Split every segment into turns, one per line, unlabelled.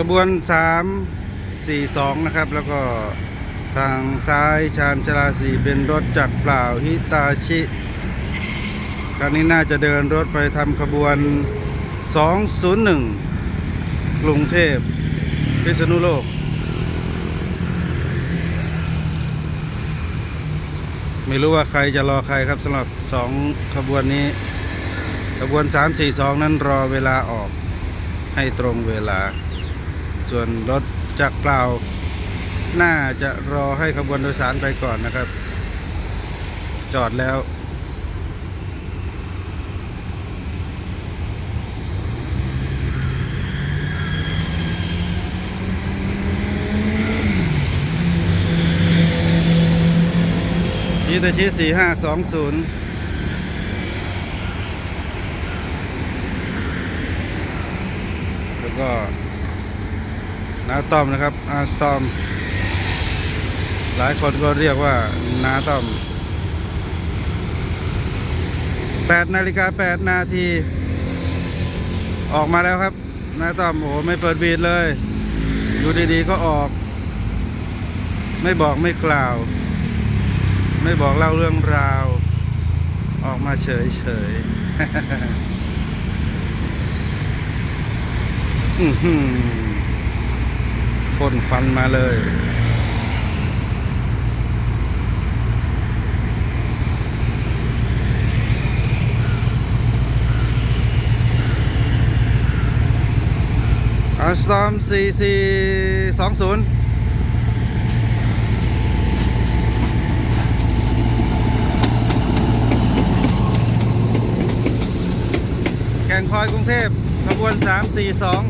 ขบวน 3 4 2 นะครับ แล้วก็ทางซ้ายชานชลาสีเป็นรถจักรเปล่าฮิตาชิครั้งนี้น่าจะเดินรถไปทำขบวน 201 กรุงเทพพิษณุโลก ไม่รู้ว่าใครจะรอใครครับสำหรับสองขบวนนี้ ขบวน 342 นั้นรอเวลาออกให้ตรงเวลา ส่วนรถจักเปล่า น่าจะรอให้ขบวนโดยสารไปก่อนนะครับ จอดแล้วฮิตาชิ4520แล้วก็ นาต้อมนะครับอาสตอม หลายคนก็เรียกว่านาต้อม8นาฬิกา8นาทีออกมาแล้วครับนาต้อมโอ้โหไม่เปิดบีดเลย อยู่ดีๆก็ออก ไม่บอกไม่กล่าว ไม่บอกเล่าเรื่องราว ออกมาเฉยๆอือ พ่นฟันมาเลยสตอมสี่สี่สองศูนย์แก่งคอยกรุงเทพขบวนสามสี่สอง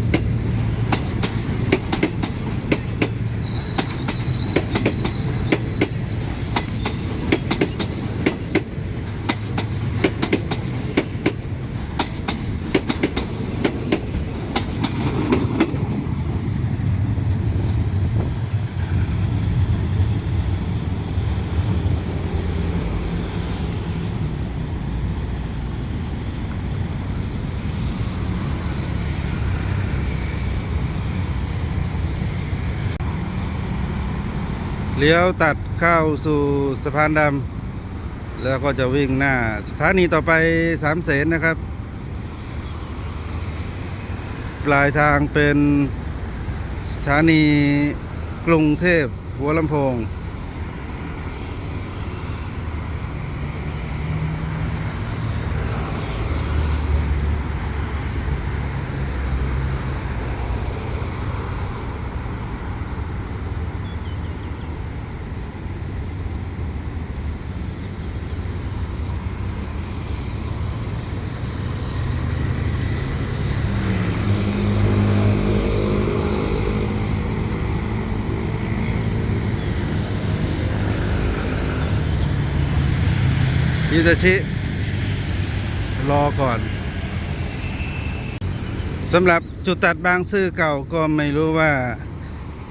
เลี้ยวตัดเข้าสู่สะพานดำแล้วก็จะวิ่งหน้าสถานีต่อไปสามเสนนะครับ ปลายทางเป็นสถานีกรุงเทพหัวลำโพง ฮิตาชิรอก่อนสำหรับจุดตัดบางซื่อเก่าก็ไม่รู้ว่า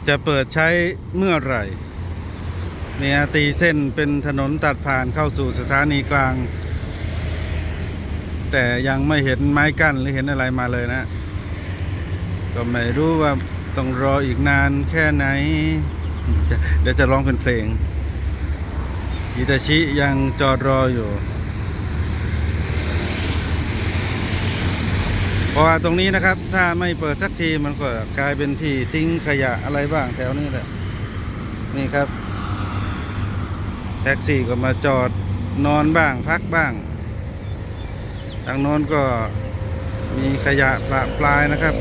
จะเปิดใช้เมื่อไหร่เนี่ยตีเส้นเป็นถนนตัดผ่านเข้าสู่สถานีกลาง แต่ยังไม่เห็นไม้กั้นหรือเห็นอะไรมาเลยนะ ก็ไม่รู้ว่าต้องรออีกนานแค่ไหน เดี๋ยวจะร้องเป็นเพลง อิตาชิยังจอดรออยู่ เพราะว่าตรงนี้นะครับ ถ้าไม่เปิดสักทีมันก็กลายเป็นที่ทิ้งขยะอะไรบ้างแถวนี้แหละ นี่ครับ แท็กซี่ก็มาจอดนอนบ้างพักบ้าง ทางโน้นก็มีขยะประปลายนะครับ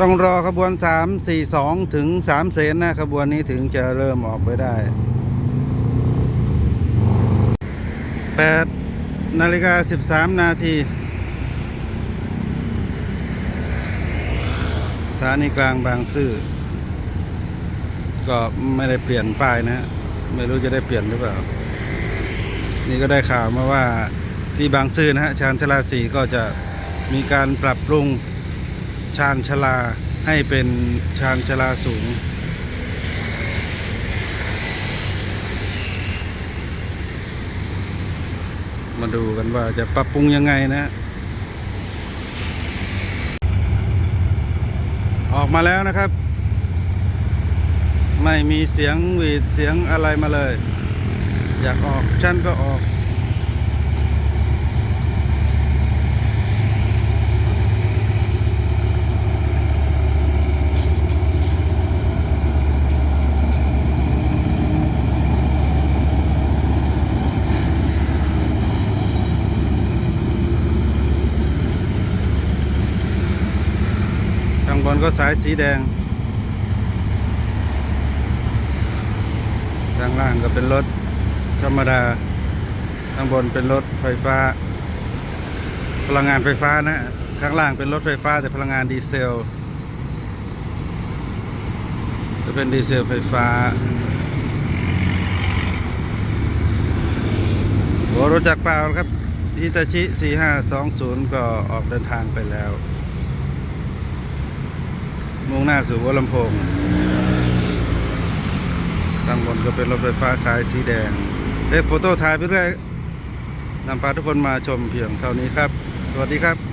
ต้องรอขบวน 3 4 2 ถึง 3 เสนนะขบวนนี้ถึงจะเริ่มออกไปได้ 8 นาฬิกา 13 นาทีสถานีกลางบางซื่อ ก็ไม่ได้เปลี่ยนป้ายนะ ไม่รู้จะได้เปลี่ยนหรือเปล่า นี่ก็ได้ข่าวมาว่าที่บางซื่อนะฮะชานชาลาสีก็จะมีการปรับปรุง ชานชลาให้เป็นชานชลาสูง มาดูกันว่าจะปรับปรุงยังไงนะ ออกมาแล้วนะครับ ไม่มีเสียงหวีดเสียงอะไรมาเลย อยากออกชั้นก็ออก ก็สายสีแดง ข้างล่างก็เป็นรถธรรมดา ข้างบนเป็นรถไฟฟ้า พลังงานไฟฟ้านะ ข้างล่างเป็นรถไฟฟ้าแต่พลังงานดีเซล จะเป็นดีเซลไฟฟ้าโหรถจักรเปล่าครับฮิตาชิ 4520 ก็ออกเดินทางไปแล้ว มุ่งหน้าสู่วัวลำโพงด้างบนก็เป็นรถไฟฟ้าสายสีแดงเล็กโฟโต้ถ่ายไปเรื่อยนำพาทุกคนมาชมเพียงเท่านี้ครับ สวัสดีครับ